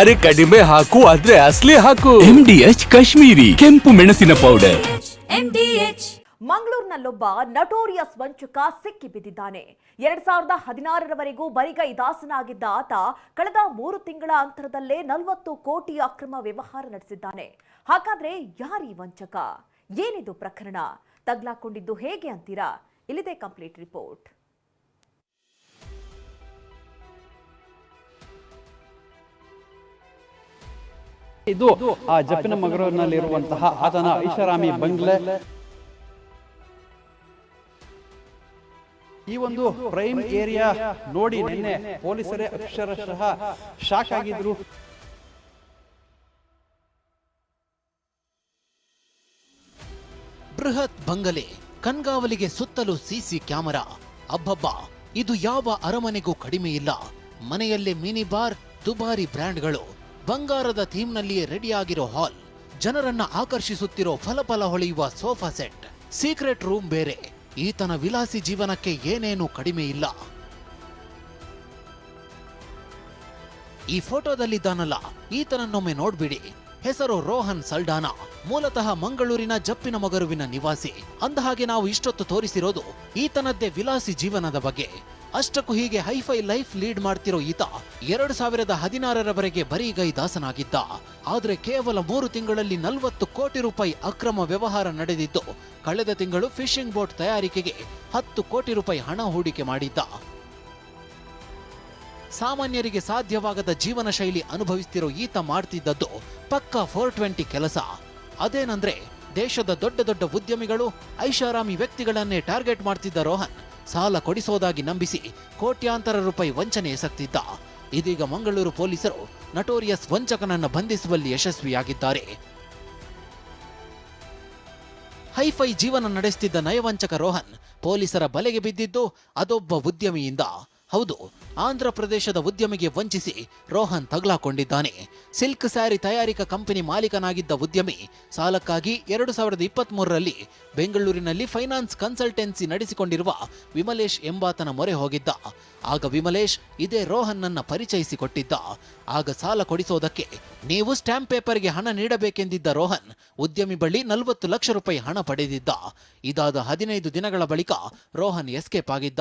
ಅರೆ ಕಡಿಮೆ ಹಾಕು ಆದ್ರೆ ಅಸ್ಲಿ ಹಾಕು. ಡಿ ಎಚ್ ಕಾಶ್ಮೀರಿ ಕೆಂಪು ಮೆಣಸಿನ ಪೌಡರ್ MDH ಮಂಗಳೂರಿನಲ್ಲೊಬ್ಬ ನಟೋರಿಯಸ್ ವಂಚಕ ಸಿಕ್ಕಿ ಬಿದ್ದಿದ್ದಾನೆ. ಎರಡ್ ಸಾವಿರದ ಹದಿನಾರರವರೆಗೂ ಬರಿಗೈ ದಾಸನಾಗಿದ್ದ ಆತ ಕಳೆದ ಮೂರು ತಿಂಗಳ ಅಂತರದಲ್ಲೇ ನಲವತ್ತು ಕೋಟಿ ಅಕ್ರಮ ವ್ಯವಹಾರ ನಡೆಸಿದ್ದಾನೆ. ಹಾಗಾದ್ರೆ ಯಾರೀ ವಂಚಕ? ಏನಿದು ಪ್ರಕರಣ? ತಗ್ಲಾಕೊಂಡಿದ್ದು ಹೇಗೆ ಅಂತೀರಾ? ಇಲ್ಲಿದೆ ಕಂಪ್ಲೀಟ್ ರಿಪೋರ್ಟ್ ಇದು ಆ ಜಪ್ಪಿನ ಮಗರನಲ್ಲಿರುವಂತಹ ಆತನ ಐಷಾರಾಮಿ ಬಂಗ್ಲೆ. ಈ ಒಂದು ಪ್ರೈಮ್ ಏರಿಯಾ ನೋಡಿ ನಿನ್ನೆ ಪೊಲೀಸರೇ ಅಕ್ಷರಶಃ ಶಾಕ್ ಆಗಿದ್ರು. ಬೃಹತ್ ಬಂಗಲೆ, ಕಣ್ಗಾವಲಿಗೆ ಸುತ್ತಲೂ ಸಿಸಿ ಕ್ಯಾಮೆರಾ ಅಬ್ಬಬ್ಬ, ಇದು ಯಾವ ಅರಮನೆಗೂ ಕಡಿಮೆ ಇಲ್ಲ. ಮನೆಯಲ್ಲೇ ಮಿನಿ ಬಾರ್ ದುಬಾರಿ ಬ್ರ್ಯಾಂಡ್ಗಳು ಬಂಗಾರದ ಥೀಮ್ನಲ್ಲಿಯೇ ರೆಡಿಯಾಗಿರೋ ಹಾಲ್, ಜನರನ್ನ ಆಕರ್ಷಿಸುತ್ತಿರೋ ಫಲಫಲ ಹೊಳೆಯುವ ಸೋಫಾ ಸೆಟ್, ಸೀಕ್ರೆಟ್ ರೂಮ್ ಬೇರೆ. ಈತನ ವಿಲಾಸಿ ಜೀವನಕ್ಕೆ ಏನೇನೂ ಕಡಿಮೆ ಇಲ್ಲ. ಈ ಫೋಟೋದಲ್ಲಿದ್ದಾನಲ್ಲ ಈತನನ್ನೊಮ್ಮೆ ನೋಡ್ಬಿಡಿ. ಹೆಸರು ರೋಹನ್ ಸಲ್ಡಾನಾ. ಮೂಲತಃ ಮಂಗಳೂರಿನ ಜಪ್ಪಿನ ಮಗರುವಿನ ನಿವಾಸಿ. ಅಂದಹಾಗೆ ನಾವು ಇಷ್ಟೊತ್ತು ತೋರಿಸಿರೋದು ಈತನದ್ದೇ ವಿಲಾಸಿ ಜೀವನದ ಬಗ್ಗೆ. ಅಷ್ಟಕ್ಕೂ ಹೀಗೆ ಹೈಫೈ ಲೈಫ್ ಲೀಡ್ ಮಾಡ್ತಿರೋ ಈತ ಎರಡು ಸಾವಿರದ ಹದಿನಾರರವರೆಗೆ ಬರೀಗೈ ದಾಸನಾಗಿದ್ದ. ಆದ್ರೆ ಕೇವಲ ಮೂರು ತಿಂಗಳಲ್ಲಿ ನಲವತ್ತು ಕೋಟಿ ರೂಪಾಯಿ ಅಕ್ರಮ ವ್ಯವಹಾರ ನಡೆದಿದ್ದು, ಕಳೆದ ತಿಂಗಳು ಫಿಶಿಂಗ್ ಬೋಟ್ ತಯಾರಿಕೆಗೆ ಹತ್ತು ಕೋಟಿ ರೂಪಾಯಿ ಹಣ ಹೂಡಿಕೆ ಮಾಡಿದ್ದ. ಸಾಮಾನ್ಯರಿಗೆ ಸಾಧ್ಯವಾಗದ ಜೀವನ ಶೈಲಿ ಅನುಭವಿಸ್ತಿರೋ ಈತ ಮಾಡ್ತಿದ್ದದ್ದು ಪಕ್ಕಾ ಫೋರ್ ಟ್ವೆಂಟಿ ಕೆಲಸ. ಅದೇನಂದ್ರೆ ದೇಶದ ದೊಡ್ಡ ದೊಡ್ಡ ಉದ್ಯಮಿಗಳು ಐಷಾರಾಮಿ ವ್ಯಕ್ತಿಗಳನ್ನೇ ಟಾರ್ಗೆಟ್ ಮಾಡ್ತಿದ್ದ ರೋಹನ್. ಸಾಲ ಕೊಡಿಸೋದಾಗಿ ನಂಬಿಸಿ ಕೋಟ್ಯಾಂತರ ರೂಪಾಯಿ ವಂಚನೆ ಎಸಗ್ತಿದ್ದ. ಇದೀಗ ಮಂಗಳೂರು ಪೊಲೀಸರು ನಟೋರಿಯಸ್ ವಂಚಕನನ್ನು ಬಂಧಿಸುವಲ್ಲಿ ಯಶಸ್ವಿಯಾಗಿದ್ದಾರೆ. ಹೈಫೈ ಜೀವನ ನಡೆಸುತ್ತಿದ್ದ ನಯವಂಚಕ ರೋಹನ್ ಪೊಲೀಸರ ಬಲೆಗೆ ಬಿದ್ದಿದ್ದು ಅದೊಬ್ಬ ಉದ್ಯಮಿಯಿಂದ. ಹೌದು, ಆಂಧ್ರ ಪ್ರದೇಶದ ಉದ್ಯಮಿಗೆ ವಂಚಿಸಿ ರೋಹನ್ ತಗ್ಲಾಕೊಂಡಿದ್ದಾನೆ. ಸಿಲ್ಕ್ ಸ್ಯಾರಿ ತಯಾರಿಕಾ ಕಂಪನಿ ಮಾಲೀಕನಾಗಿದ್ದ ಉದ್ಯಮಿ ಸಾಲಕ್ಕಾಗಿ ಎರಡು ಸಾವಿರದ ಇಪ್ಪತ್ತ್ ಮೂರರಲ್ಲಿ ಬೆಂಗಳೂರಿನಲ್ಲಿ ಫೈನಾನ್ಸ್ ಕನ್ಸಲ್ಟೆನ್ಸಿ ನಡೆಸಿಕೊಂಡಿರುವ ವಿಮಲೇಶ್ ಎಂಬಾತನ ಮೊರೆ ಹೋಗಿದ್ದ. ಆಗ ವಿಮಲೇಶ್ ಇದೇ ರೋಹನ್ನನ್ನ ಪರಿಚಯಿಸಿಕೊಟ್ಟಿದ್ದ. ಆಗ ಸಾಲ ಕೊಡಿಸೋದಕ್ಕೆ ನೀವು ಸ್ಟಾಂಪ್ ಪೇಪರ್ಗೆ ಹಣ ನೀಡಬೇಕೆಂದಿದ್ದ ರೋಹನ್ ಉದ್ಯಮಿ ಬಳಿ ನಲವತ್ತು ಲಕ್ಷ ರೂಪಾಯಿ ಹಣ ಪಡೆದಿದ್ದ. ಇದಾದ ಹದಿನೈದು ದಿನಗಳ ಬಳಿಕ ರೋಹನ್ ಎಸ್ಕೇಪ್ ಆಗಿದ್ದ.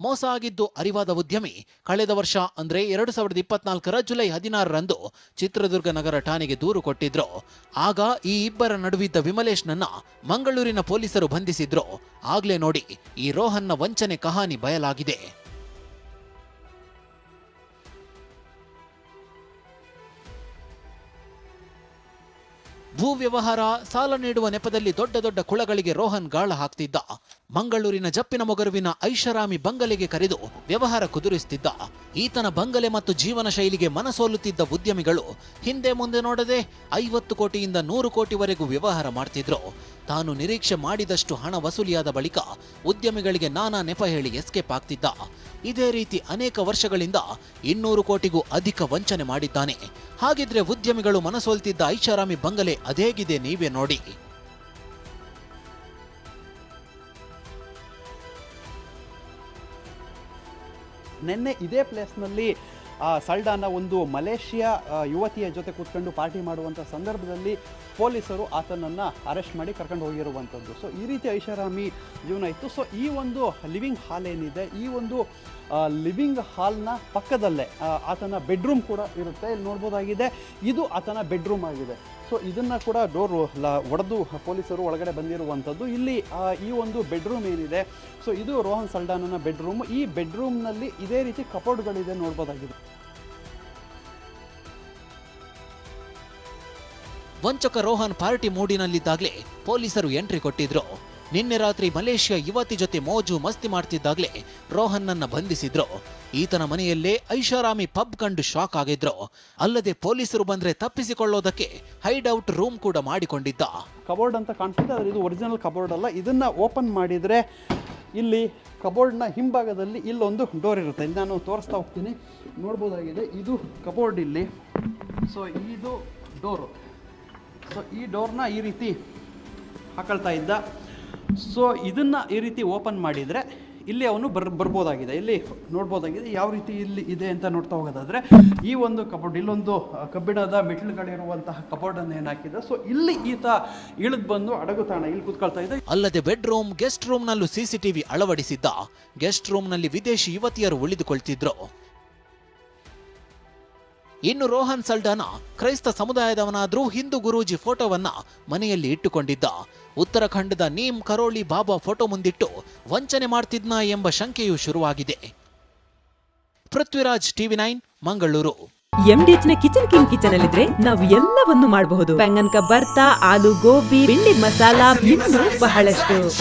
ಮೋಸ ಆಗಿದ್ದು ಅರಿವಾದ ಉದ್ಯಮಿ. ಕಳೆದ ವರ್ಷ ಅಂದ್ರೆ ಎರಡು ಸಾವಿರದ ಇಪ್ಪತ್ನಾಲ್ಕರ ಜುಲೈ ಹದಿನಾರರಂದು ಚಿತ್ರದುರ್ಗ ನಗರ ಠಾಣೆಗೆ ದೂರು ಕೊಟ್ಟಿದ್ರು. ಆಗ ಈ ಇಬ್ಬರ ನಡುವಿದ್ದ ವಿಮಲೇಶ್ನನ್ನ ಮಂಗಳೂರಿನ ಪೊಲೀಸರು ಬಂಧಿಸಿದ್ರು. ಆಗ್ಲೇ ನೋಡಿ ಈ ರೋಹನ್ನ ವಂಚನೆ ಕಹಾನಿ ಬಯಲಾಗಿದೆ. ಭೂ ವ್ಯವಹಾರ, ಸಾಲ ನೀಡುವ ನೆಪದಲ್ಲಿ ದೊಡ್ಡ ದೊಡ್ಡ ಕುಳಗಳಿಗೆ ರೋಹನ್ ಗಾಳ ಹಾಕ್ತಿದ್ದ. ಮಂಗಳೂರಿನ ಜಪ್ಪಿನ ಮೊಗರುವಿನ ಐಷಾರಾಮಿ ಬಂಗಲೆಗೆ ಕರೆದು ವ್ಯವಹಾರ ಕುದುರಿಸುತ್ತಿದ್ದ ಈತನ ಬಂಗಲೆ ಮತ್ತು ಜೀವನ ಶೈಲಿಗೆ ಮನಸೋಲುತ್ತಿದ್ದ ಉದ್ಯಮಿಗಳು ಹಿಂದೆ ಮುಂದೆ ನೋಡದೆ ಐವತ್ತು ಕೋಟಿಯಿಂದ ನೂರು ಕೋಟಿವರೆಗೂ ವ್ಯವಹಾರ ಮಾಡ್ತಿದ್ರು. ತಾನು ನಿರೀಕ್ಷೆ ಮಾಡಿದಷ್ಟು ಹಣ ವಸೂಲಿಯಾದ ಬಳಿಕ ಉದ್ಯಮಿಗಳಿಗೆ ನಾನಾ ನೆಪ ಹೇಳಿ ಎಸ್ಕೇಪ್ ಆಗ್ತಿದ್ದ. ಇದೇ ರೀತಿ ಅನೇಕ ವರ್ಷಗಳಿಂದ ಇನ್ನೂರು ಕೋಟಿಗೂ ಅಧಿಕ ವಂಚನೆ ಮಾಡಿದ್ದಾನೆ. ಹಾಗಿದ್ರೆ ಉದ್ಯಮಿಗಳು ಮನಸೋಲ್ತಿದ್ದ ಐಷಾರಾಮಿ ಬಂಗಲೆ ಅದೇಗಿದೆ ನೀವೇ ನೋಡಿ. ನಿನ್ನೆ ಇದೇ ಪ್ಲೇಸ್ನಲ್ಲಿ ಸಲ್ಡಾನ ಒಂದು ಮಲೇಷಿಯಾ ಯುವತಿಯ ಜೊತೆ ಕೂತ್ಕೊಂಡು ಪಾರ್ಟಿ ಮಾಡುವಂಥ ಸಂದರ್ಭದಲ್ಲಿ ಪೊಲೀಸರು ಆತನನ್ನು ಅರೆಸ್ಟ್ ಮಾಡಿ ಕರ್ಕೊಂಡು ಹೋಗಿರುವಂಥದ್ದು ಸೊ ಈ ರೀತಿ ಐಷಾರಾಮಿ ಜೀವನ ಇತ್ತು. ಸೊ ಈ ಒಂದು ಲಿವಿಂಗ್ ಹಾಲ್ ಏನಿದೆ, ಈ ಒಂದು ಲಿವಿಂಗ್ ಹಾಲ್ನ ಪಕ್ಕದಲ್ಲೇ ಆತನ ಬೆಡ್ರೂಮ್ ಕೂಡ ಇರುತ್ತೆ. ಇಲ್ಲಿ ನೋಡ್ಬೋದಾಗಿದೆ, ಇದು ಆತನ ಬೆಡ್ರೂಮ್ ಆಗಿದೆ. ಸೊ ಇದನ್ನು ಕೂಡ ಡೋರು ಲ, ಒಡೆದು ಪೊಲೀಸರು ಒಳಗಡೆ ಬಂದಿರುವಂಥದ್ದು ಇಲ್ಲಿ ಈ ಒಂದು ಬೆಡ್ರೂಮ್ ಏನಿದೆ, ಸೊ, ಇದು ರೋಹನ್ ಸಲ್ಡಾನನ ಬೆಡ್ರೂಮ್. ಈ ಬೆಡ್ರೂಮ್ನಲ್ಲಿ ಇದೇ ರೀತಿ ಕಪೋರ್ಡ್ಗಳಿದೆ ನೋಡ್ಬೋದಾಗಿದೆ. ವಂಚಕ ರೋಹನ್ ಪಾರ್ಟಿ ಮೂಡಿನಲ್ಲಿದ್ದಾಗಲೇ ಪೊಲೀಸರು ಎಂಟ್ರಿ ಕೊಟ್ಟಿದ್ರು. ನಿನ್ನೆ ರಾತ್ರಿ ಮಲೇಷ್ಯಾ ಯುವತಿ ಜೊತೆ ಮೋಜು ಮಸ್ತಿ ಮಾಡ್ತಿದ್ದಾಗಲೇ ರೋಹನ್ನನ್ನ ಬಂಧಿಸಿದ್ರು. ಈತನ ಮನೆಯಲ್ಲೇ ಐಷಾರಾಮಿ ಪಬ್ ಕಂಡು ಶಾಕ್ ಆಗಿದ್ರು. ಅಲ್ಲದೆ ಪೊಲೀಸರು ಬಂದ್ರೆ ತಪ್ಪಿಸಿಕೊಳ್ಳೋದಕ್ಕೆ ಹೈಡ್ಔಟ್ ರೂಮ್ ಕೂಡ ಮಾಡಿಕೊಂಡಿದ್ದ. ಕಬೋರ್ಡ್ ಅಂತ ಕಾಣಿಸುತ್ತೆ, ಆದರೆ ಇದು ಒರಿಜಿನಲ್ ಕಬೋರ್ಡ್ ಅಲ್ಲ. ಇದನ್ನ ಓಪನ್ ಮಾಡಿದ್ರೆ ಇಲ್ಲಿ ಕಬೋರ್ಡ್ನ ಹಿಂಭಾಗದಲ್ಲಿ ಇಲ್ಲೊಂದು ಡೋರ್ ಇರುತ್ತೆ. ನಾನು ತೋರಿಸ್ತಾ ಹೋಗ್ತೀನಿ. ನೋಡ್ಬೋದಾಗಿದೆ, ಇದು ಕಬೋರ್ಡ್ ಇಲ್ಲಿ. ಸೊ ಇದು ಡೋರು. ಸೊ ಈ ಡೋರ್ನ ಈ ರೀತಿ ಹಾಕಳ್ತಾ ಇದ್ದ. ಸೊ ಇದನ್ನು ಈ ರೀತಿ ಓಪನ್ ಮಾಡಿದರೆ ಇಲ್ಲಿ ಅವನು ಬರ್, ಬರ್ಬೋದಾಗಿದೆ. ಇಲ್ಲಿ ನೋಡ್ಬೋದಾಗಿದೆ ಯಾವ ರೀತಿ ಇಲ್ಲಿ ಇದೆ ಅಂತ ನೋಡ್ತಾ ಹೋಗೋದಾದರೆ, ಈ ಒಂದು ಕಬೋರ್ಡ್ ಇಲ್ಲೊಂದು ಕಬ್ಬಿಣದ ಮೆಟ್ಲುಗಳಿರುವಂತಹ ಕಬೋರ್ಡನ್ನು ಏನು ಹಾಕಿದೆ ಸೊ ಇಲ್ಲಿ ಈತ ಇಳಿದು ಬಂದು ಅಡಗು ತಾಣ ಇಲ್ಲಿ ಕೂತ್ಕೊಳ್ತಾ ಇದೆ ಅಲ್ಲದೆ ಬೆಡ್ರೂಮ್ ಗೆಸ್ಟ್ ರೂಮ್ನಲ್ಲೂ ಸಿಸಿಟಿವಿ ಅಳವಡಿಸಿದ್ದ. ಗೆಸ್ಟ್ ರೂಮ್ನಲ್ಲಿ ವಿದೇಶಿ ಯುವತಿಯರು ಉಳಿದುಕೊಳ್ತಿದ್ರು. ಇನ್ನು ರೋಹನ್ ಸಲ್ಡಾನ ಕ್ರೈಸ್ತ ಸಮುದಾಯದವನಾದರೂ ಹಿಂದೂ ಗುರೂಜಿ ಫೋಟೋವನ್ನ ಮನೆಯಲ್ಲಿ ಇಟ್ಟುಕೊಂಡಿದ್ದ. ಉತ್ತರಾಖಂಡದ ನೀಮ್ ಕರೋಳಿ ಬಾಬಾ ಫೋಟೋ ಮುಂದಿಟ್ಟು ವಂಚನೆ ಮಾಡ್ತಿದ್ನ ಎಂಬ ಶಂಕೆಯೂ ಶುರುವಾಗಿದೆ. Prithviraj TV nine Mangaluru. ಎಂಡಿಎಚ್ನ kitchen king kitchen ಅಲ್ಲಿದ್ರೆ ನಾವು ಎಲ್ಲವನ್ನು ಮಾಡಬಹುದು. ಬೆಂಗನ್ ಬರ್ತಾ ಆಲೂ ಗೋಬಿ ಬೆಂಡಿ ಮಸಾಲಾ ಇನ್ನೂ ಬಹಳಷ್ಟು.